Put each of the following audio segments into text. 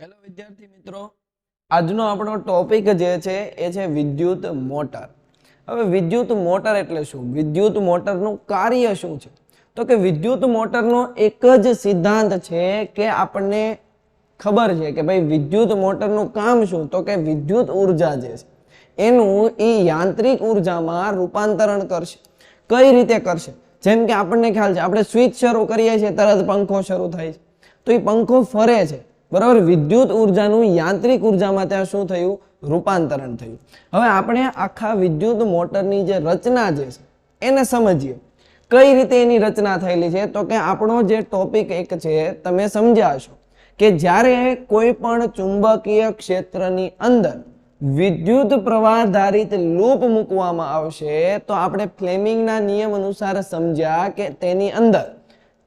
Hello વિદ્યાર્થી મિત્રો. આજનો આપણો ટોપિક જે છે, એ છે વિદ્યુત મોટર. હવે વિદ્યુત મોટર એટલે શું? વિદ્યુત મોટરનું કાર્ય શું છે? તો કે વિદ્યુત મોટરનો એક જ સિદ્ધાંત છે કે આપણને ખબર છે કે ભાઈ વિદ્યુત મોટરનું કામ શું? તો કે વિદ્યુત ઊર્જા જે છે, એનું એ યાંત્રિક ઉર્જામાં રૂપાંતરણ કરશે. કઈ રીતે કરશે? જેમ કે આપણને ખ્યાલ છે, આપણે સ્વિચ શરૂ કરીએ છીએ, તરત પંખો શરૂ થાય છે. તો એ પંખો ફરે છે. બરાબર? વિદ્યુત ઉર્જાનું યાંત્રિક ઉર્જામાં ત્યાં શું થયું? રૂપાંતરણ થયું. હવે આપણે આખા વિદ્યુત મોટરની જે રચના જે છે, એને સમજીએ. કઈ રીતે એની રચના થયેલી છે? તો કે આપણો જે ટોપિક એક છે, તમે સમજ્યા કે જ્યારે કોઈ પણ ચુંબકીય ક્ષેત્રની અંદર વિદ્યુત પ્રવાહ ધારિત લૂપ મૂકવામાં આવશે, તો આપણે ફ્લેમિંગના નિયમ અનુસાર સમજ્યા કે તેની અંદર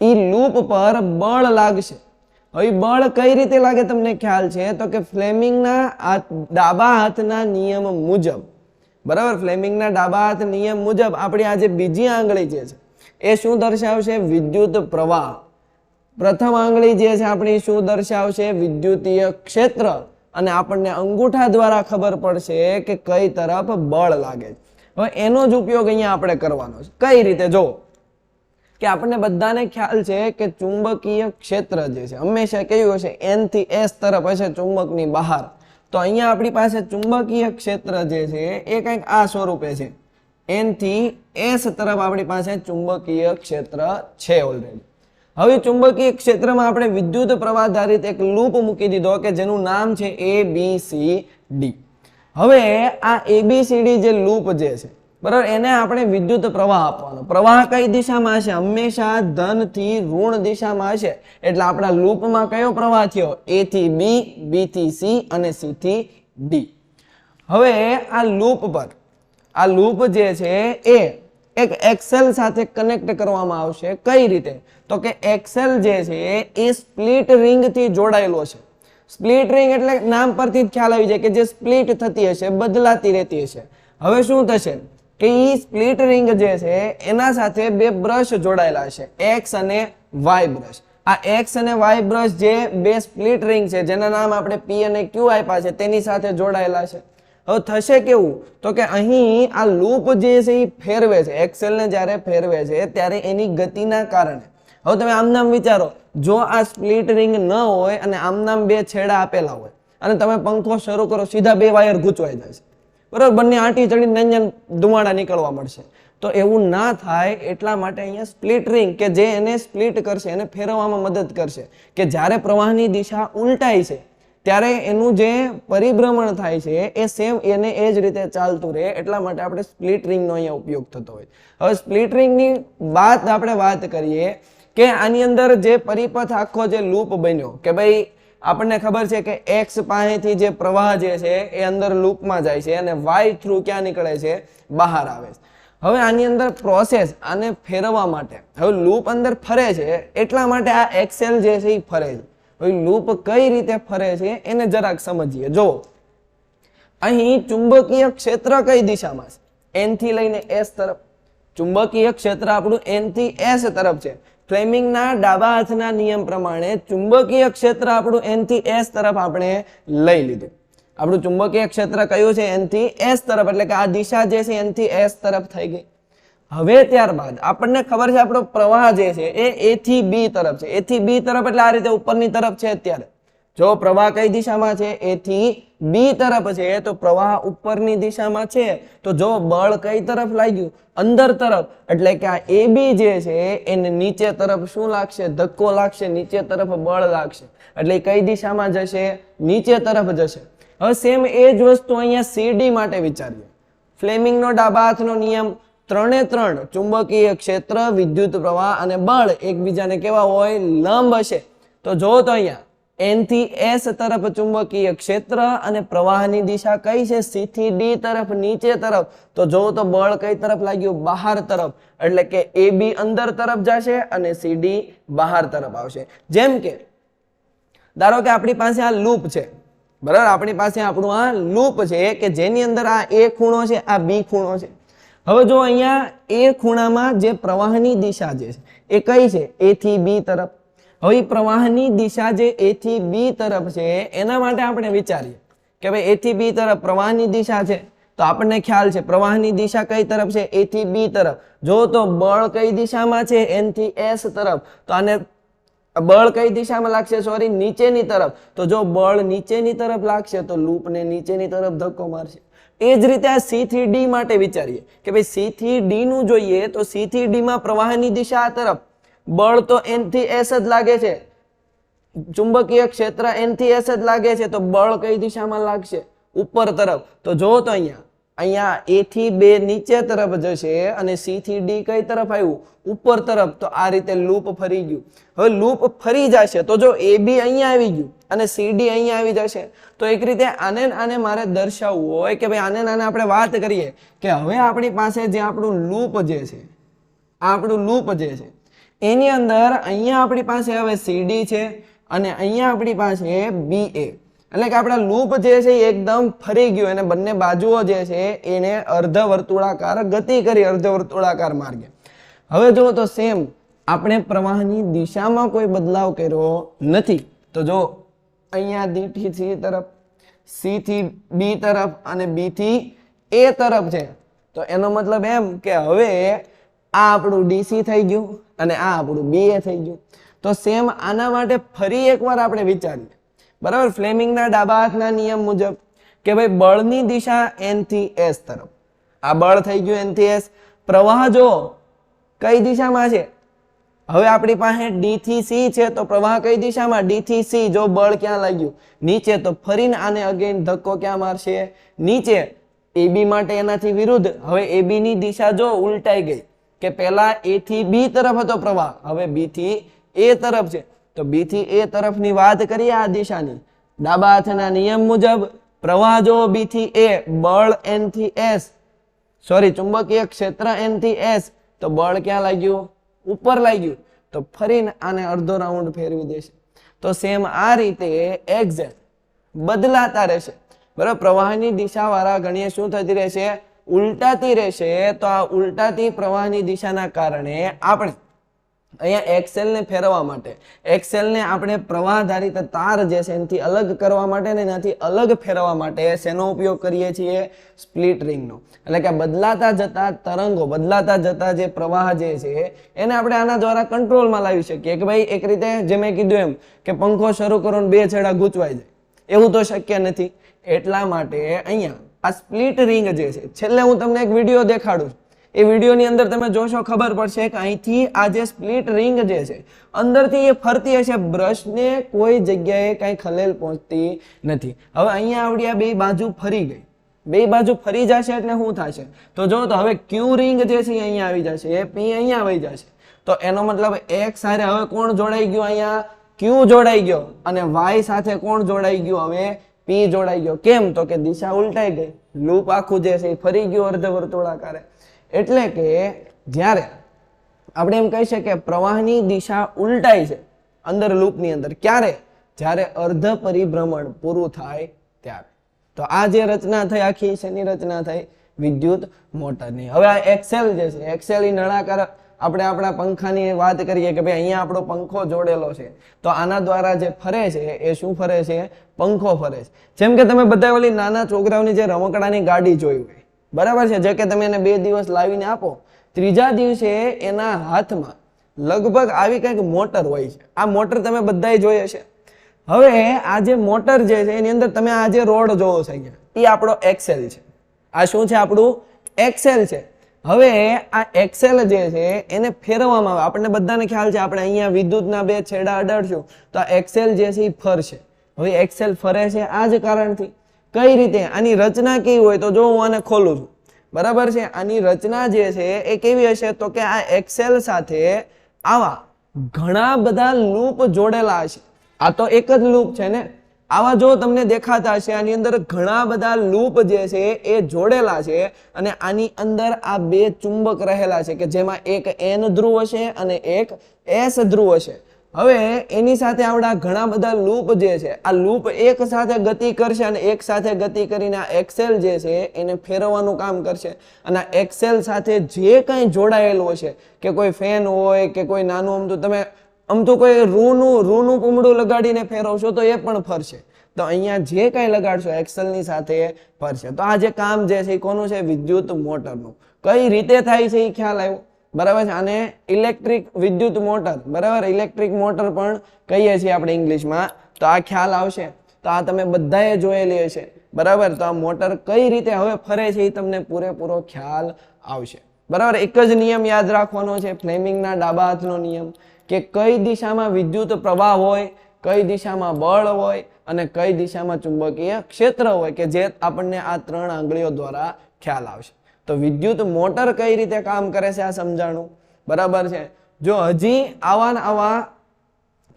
ઈ લૂપ પર બળ લાગશે. હવે બળ કઈ રીતે લાગે તમને ખ્યાલ છે? તો કે ફ્લેમિંગના ડાબા હાથના નિયમ મુજબ. બરાબર? ફ્લેમિંગના ડાબા હાથ નિયમ મુજબ આપણી આ જે બીજી આંગળી જે છે, એ શું દર્શાવશે? વિદ્યુત પ્રવાહ. પ્રથમ આંગળી જે છે આપણી શું દર્શાવશે? વિદ્યુતીય ક્ષેત્ર. અને આપણને અંગૂઠા દ્વારા ખબર પડશે કે કઈ તરફ બળ લાગે છે. હવે એનો જ ઉપયોગ અહીંયા આપણે કરવાનો છે. કઈ રીતે? જો કે આપણને બધાને ખ્યાલ છે કે ચુંબકીય ક્ષેત્ર જે છે, હંમેશા કેવું હશે? એનથી એસ તરફ હશે ચુંબકની બહાર. તો અહીંયા આપણી પાસે ચુંબકીય ક્ષેત્ર જે છે, એ કંઈક આ સ્વરૂપે છે. એનથી એસ તરફ આપણી પાસે ચુંબકીય ક્ષેત્ર છે ઓલરેડી હવે ચુંબકીય ક્ષેત્રમાં આપણે વિદ્યુત પ્રવાહ ધારિત એક લૂપ મૂકી દીધો કે જેનું નામ છે એ બી સી ડી હવે આ એબીસીડી જે લૂપ જે છે બરાબર, એને આપણે વિદ્યુત પ્રવાહ આપવાનો. પ્રવાહ કઈ દિશામાં હશે? હંમેશા ધનથી ઋણ દિશામાં હશે. એટલે આપણા લૂપમાં કયો પ્રવાહ થયો? એ થી બી બી થી સી અને સી થી ડી હવે આ લૂપ પર, આ લૂપ જે છે એ એક એક્સેલ સાથે કનેક્ટ કરવામાં આવશે. કઈ રીતે? તો કે એક્સેલ જે છે એ સ્પ્લિટ રિંગથી જોડાયેલો છે. સ્પ્લિટ રિંગ એટલે નામ પરથી જ ખ્યાલ આવી જાય કે જે સ્પ્લિટ થતી હશે, બદલાતી રહેતી હશે. હવે શું થશે? કે એ સ્પ્લિટ રિંગ જે છે, એના સાથે બે બ્રશ જોડાયેલા છે. એક્સ અને વાય બ્રશ. આ એક્સ અને વાય બ્રશ જે બે સ્પ્લિટ રિંગ છે, જેના નામ આપણે પી અને ક્યુ આપ્યા છે, તેની સાથે જોડાયેલા છે. હવે થશે કેવું? તો કે અહીં આ લૂપ જે છે એ ફેરવે છે. એક્સેલને જ્યારે ફેરવે છે, ત્યારે એની ગતિના કારણે. હવે તમે આમ નામ વિચારો, જો આ સ્પ્લિટ રિંગ ન હોય અને આમ નામ બે છેડા આપેલા હોય, અને તમે પંખો શરૂ કરો, સીધા બે વાયર ગૂંચવાઈ જાય છે. બરાબર, બંને આંટી ચડીને નંજન ધુમાડા નીકળવા મળશે. તો એવું ના થાય એટલા માટે અહીંયા સ્પ્લિટ રિંગ કે જે એને સ્પ્લિટ કરશે, એને ફેરવવામાં મદદ કરશે. કે જ્યારે પ્રવાહની દિશા ઉલટાય છે, ત્યારે એનું જે પરિભ્રમણ થાય છે, એ સેમ એને એ જ રીતે ચાલતું રહે, એટલા માટે આપણે સ્પ્લિટ રિંગનો અહીંયા ઉપયોગ થતો હોય. હવે સ્પ્લિટ રિંગની વાત આપણે વાત કરીએ કે આની અંદર જે પરિપથ આખો જે લૂપ બન્યો, કે ભાઈ આપણને ખબર છે કે એક્સ પાસેથી જે પ્રવાહ જે છે એ અંદર લૂપમાં જાય છે અને વાય થ્રુ ક્યાં નીકળે છે? બહાર આવે છે. હવે આની અંદર પ્રોસેસ આને ફેરવવા માટે. હવે લૂપ અંદર ફરે છે, એટલા માટે આ એક્સેલ જે છે એ ફરે છે. હવે લૂપ કઈ રીતે ફરે છે એને જરાક સમજીએ. જો અહીં ચુંબકીય ક્ષેત્ર કઈ દિશામાં છે? એનથી લઈને એસ તરફ. ચુંબકીય ક્ષેત્ર આપણું એનથી એસ તરફ છે. ફ્લેમિંગના ડાબા હાથના નિયમ પ્રમાણે ચુંબકીય ક્ષેત્ર આપણું એનથી એસ તરફ આપણે લઈ લીધું. આપણું ચુંબકીય ક્ષેત્ર કયું છે? એનથી એસ તરફ, એટલે કે આ દિશા જે છે એનથી એસ તરફ થઈ ગઈ. હવે ત્યારબાદ આપણને ખબર છે આપણો પ્રવાહ જે છે એ એ થી બી તરફ છે. એ થી બી તરફ એટલે આ રીતે ઉપરની તરફ છે અત્યારે. જો પ્રવાહ કઈ દિશામાં છે? એ થી બી તરફ છે, તો પ્રવાહ ઉપરની દિશામાં છે. તો જો બળ કઈ તરફ લાગ્યું? અંદર તરફ. એટલે કે આ એ બી જે છે, એને નીચે તરફ શું લાગશે? ધક્કો લાગશે, નીચે તરફ બળ લાગશે. એટલે કઈ દિશામાં જશે? નીચે તરફ જશે. હવે સેમ એ જ વસ્તુ અહીંયા સીડી માટે વિચારીએ. ફ્લેમિંગનો ડાબા હાથનો નિયમ, ત્રણે ત્રણ, ચુંબકીય ક્ષેત્ર, વિદ્યુત પ્રવાહ અને બળ એકબીજાને કેવા હોય? લંબ હશે. તો જો તો અહીંયા એનથી એસ તરફ ચુંબકીય ક્ષેત્ર અને પ્રવાહની દિશા કઈ છે? સી થી ડી તરફ, નીચે તરફ. તો જો તો બળ કઈ તરફ લાગ્યું? બહાર તરફ. એટલે કે એ બી અંદર તરફ જશે અને સી ડી બહાર તરફ આવશે. જેમ કે, ધારો કે આપણી પાસે આ લૂપ છે. બરાબર? આપણી પાસે આપણું આ લૂપ છે કે જેની અંદર આ એ ખૂણો છે, આ બી ખૂણો છે. હવે જો અહીંયા એ ખૂણામાં જે પ્રવાહની દિશા જે છે, એ કઈ છે? એ થી બી તરફ. હવે પ્રવાહની દિશા જે એ થી બી તરફ છે, એના માટે આપણે વિચારીએ કે ભાઈ એ થી બી તરફ પ્રવાહની દિશા છે. તો આપણને ખ્યાલ છે, પ્રવાહની દિશા કઈ તરફ છે? એ થી બી તરફ. જો તો બળ કઈ દિશામાં છે? એનથી એસ તરફ. તો આને બળ કઈ દિશામાં લાગશે? સોરી નીચેની તરફ. તો જો બળ નીચેની તરફ લાગશે, તો લૂપને નીચેની તરફ ધક્કો મારશે. એ જ રીતે આ સી થી ડી માટે વિચારીએ કે ભાઈ સી થી ડી નું જોઈએ, તો સી થી ડી માં પ્રવાહની દિશા આ તરફ. બળ તો એનથી એસ જ લાગે છે. ચુંબકીય ક્ષેત્ર એનથી એસ જ લાગે છે, તો બળ કઈ દિશામાં લાગશે? ઉપર તરફ. તો જો તો અહીંયા. અહીંયા એ થી બે નીચે તરફ જશે અને સી થી ડી કઈ તરફ આવ્યું? ઉપર તરફ. તો આ રીતે લૂપ ફરી ગયું. હવે લૂપ ફરી જશે. તો જો એ બી અહીંયા આવી ગયું અને સી ડી અહીંયા આવી જશે. તો એક રીતે આને આને મારે દર્શાવવું હોય કે ભાઈ આને આને આપણે વાત કરીએ કે હવે આપણી પાસે જે આપણું લૂપ જે છે આપણું લૂપ જે છે એની અંદર અહીંયા આપણી પાસે હવે સીડી છે અને અહીંયા આપણી પાસે બી એ એટલે કે આપણા લૂપ જે છે એ એકદમ ફરી ગયું અને બંને બાજુઓ જે છે એને અર્ધ વર્તુળાકાર ગતિ કરી અર્ધ વર્તુળાકાર માર્ગે. હવે જુઓ તો સેમ આપણે પ્રવાહની દિશામાં કોઈ બદલાવ કર્યો નથી. તો જો અહીંયા ડી સી તરફ સી થી બી તરફ અને બી થી એ તરફ છે. તો એનો મતલબ એમ કે હવે આ આપણું ડીસી થઈ ગયું અને આ આપણું બીએ થઈ ગયું. તો સેમ આના માટે ફરી એકવાર આપણે વિચારીએ. બરાબર? ફ્લેમિંગના ડાબા હાથના નિયમ મુજબ કે ભાઈ બળની દિશા એન એસ તરફ. આ બળ થઈ ગયું એનથી એસ પ્રવાહ જો કઈ દિશામાં છે? હવે આપણી પાસે ડી થી સી છે, તો પ્રવાહ કઈ દિશામાં? ડી થી સી જો બળ ક્યાં લાગ્યું? નીચે. તો ફરીને આને અગેન ધક્કો ક્યાં મારશે? નીચે. એબી માટે એનાથી વિરુદ્ધ. હવે એબી ની દિશા જો ઉલટાઈ ગઈ. કે પહેલા એ થી બી તરફ હતો પ્રવાહ. હવે બી થી એ તરફ છે. તો બી થી એ તરફની વાત કરીએ આ દિશાની. ડાબા હાથના નિયમ મુજબ પ્રવાહ જો બી થી એ બળ એનથી એસ સોરી ચુંબકીય ક્ષેત્ર એનથી એસ તો બળ ક્યાં લાગ્યું? ઉપર લાગ્યું. તો ફરીને આને અડધો રાઉન્ડ ફેરવી દેશે. તો સેમ આ રીતે એક્ઝેક્ટ બદલાતા રહેશે. બરાબર? પ્રવાહની દિશા વાળા ગણીએ શું થતી રહેશે? ઉલટાતી રહેશે તો આ ઉલટાતી પ્રવાહની દિશાના કારણે આપણે અહીંયા એક્સેલને ફેરવવા માટે, એક્સેલને આપણે પ્રવાહધારિત તાર જે છે એનાથી અલગ કરવા માટે ને એનાથી અલગ ફેરવવા માટે શેનો ઉપયોગ કરીએ છીએ? સ્પ્લિટ રિંગનો. એટલે કે બદલાતા જતા તરંગો, બદલાતા જતા જે પ્રવાહ જે છે, એને આપણે આના દ્વારા કંટ્રોલમાં લાવી શકીએ કે ભાઈ એક રીતે જે મેં કીધું એમ કે પંખો શરૂ કરો ને બે છેડા ગૂંચવાઈ જાય. એવું તો શક્ય નથી. એટલા માટે અહીંયા આ સ્પ્લિટ રિંગ જે છે, છેલ્લે હું તમને એક વીડિયો દેખાડું એ વિડીયોની અંદર તમે જોશો, ખબર પડશે કે અહીંથી આ જે સ્પ્લિટ રિંગ જે છે, અંદરથી એ ફરતી હશે બ્રશને કોઈ જગ્યાએ કાંઈ ખલેલ પહોંચતી નથી. હવે અહીંયા આવડી આ બે બાજુ ફરી ગઈ. બે બાજુ ફરી જશે એટલે શું થશે? તો જો તો હવે ક્યુ રિંગ જે છે અહીંયા આવી જશે, એ પી અહીંયા આવી જશે. તો એનો મતલબ એક સાથે હવે કોણ જોડાઈ ગયું અહીંયા? ક્યુ જોડાઈ ગયો અને વાય સાથે કોણ જોડાઈ ગયું? હવે પી જોડાઈ ગયો. કેમ તો કે દિશા ઉલટાઈ ગઈ. લૂપ આખું જે છે એ ફરી ગયું અર્ધ વર્તુળાકારે એટલે કે જ્યારે આપણે એમ કહી શકીએ પ્રવાહની દિશા ઉલટાઈ છે અંદર લૂપની અંદર, ક્યારે? જ્યારે અર્ધ પરિભ્રમણ પૂરું થાય ત્યારે. તો આ જે રચના થઈ, આખી શેની રચના થઈ? વિદ્યુત મોટરની. હવે આ એક્સેલ જે છે, એક્સેલ એ નળાકાર આપણે આપણા પંખાની વાત કરીએ કે ભાઈ અહીંયા આપણો પંખો જોડેલો છે, તો આના દ્વારા જે ફરે છે, એ શું ફરે છે? પંખો ફરે છે. જેમ કે તમે બધા ઓલી નાના છોકરાઓની જે રમકડાની ગાડી જોઈ હોય. બરાબર છે? જે કે તમે એને બે દિવસ લાવીને આપો, ત્રીજા દિવસે એના હાથમાં લગભગ આવી કંઈક મોટર હોય છે. આ મોટર તમે બધાએ જોઈ હશે. હવે આ જે મોટર જે છે, એની અંદર તમે આ જે રોડ જોવો છો અહીંયા, એ આપણો એક્સેલ છે. આ શું છે આપણું? એક્સેલ છે. હવે આ એક્સેલ જે છે, એને ફેરવવામાં આવે. આપણને બધાને ખ્યાલ છે, આપણે અહીંયા વિદ્યુતના બે છેડા અડાડશું, તો આ એક્સેલ જે છે, એ ફરશે. હવે એક્સેલ ફરે છે આ જ કારણથી. કઈ રીતે? આની રચના કેવી હોય? તો જો હું આને ખોલું છું. બરાબર છે? આની રચના જે છે, એ કેવી હશે? તો કે આ એક્સેલ સાથે આવા ઘણા બધા લૂપ જોડેલા હશે. આ તો એક જ લૂપ છે ને? આવા જો તમને દેખાતા હશે, આની અંદર ઘણા બધા લૂપ જે છે એ જોડેલા છે અને આની અંદર આ બે ચુંબક રહેલા છે કે જેમાં એક એન ધ્રુવ હશે અને એક એસ ધ્રુવ હશે. હવે એની સાથે આવડા ઘણા બધા લૂપ જે છે, આ લૂપ એક સાથે ગતિ કરશે અને એક સાથે ગતિ કરીને આ એક્સેલ જે છે એને ફેરવવાનું કામ કરશે. અને એક્સેલ સાથે જે કંઈ જોડાયેલું હશે, કે કોઈ ફેન હોય, કે કોઈ નાનું અમથું તમે આમ તો કોઈ રૂનું રૂનું પૂમડું લગાડીને ફેરવશો તો એ પણ ફરશે. તો અહીંયા જે કાંઈ લગાડશો એક્સલની સાથે ફરશે. તો આ જે કામ જે છે, એ કોનું છે? વિદ્યુત મોટરનું. કઈ રીતે થાય છે, એ ખ્યાલ આવ્યો? બરાબર છે? અને ઇલેક્ટ્રિક વિદ્યુત મોટર, બરાબર? ઇલેક્ટ્રિક મોટર પણ કહીએ છીએ આપણે ઇંગ્લિશમાં. તો આ ખ્યાલ આવશે. તો આ તમે બધાએ જોયેલી હશે. બરાબર? તો આ મોટર કઈ રીતે હવે ફરે છે, એ તમને પૂરેપૂરો ખ્યાલ આવશે. બરાબર? એક જ નિયમ યાદ રાખવાનો છે, ફ્લેમિંગના ડાબા હાથનો નિયમ. કે કઈ દિશામાં વિદ્યુત પ્રવાહ હોય, કઈ દિશામાં બળ હોય અને કઈ દિશામાં ચુંબકીય ક્ષેત્ર હોય, કે જે આપણને આ ત્રણ આંગળીઓ દ્વારા ખ્યાલ આવશે. તો વિદ્યુત મોટર કઈ રીતે કામ કરે છે આ સમજાણું? બરાબર છે? જો હજી આવા આવા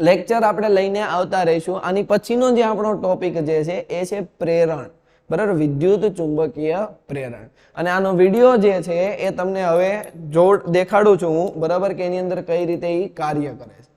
લેક્ચર આપણે લઈને આવતા રહીશું. આની પછીનો જે આપણો ટોપિક જે છે, એ છે પ્રેરણ. બરાબર? વિદ્યુત ચુંબકીય પ્રેરણ. અને આનો વીડિયો જે છે એ તમને હવે જોડ દેખાડું છું હું, બરાબર? કે એની અંદર કઈ રીતે એ કાર્ય કરે છે.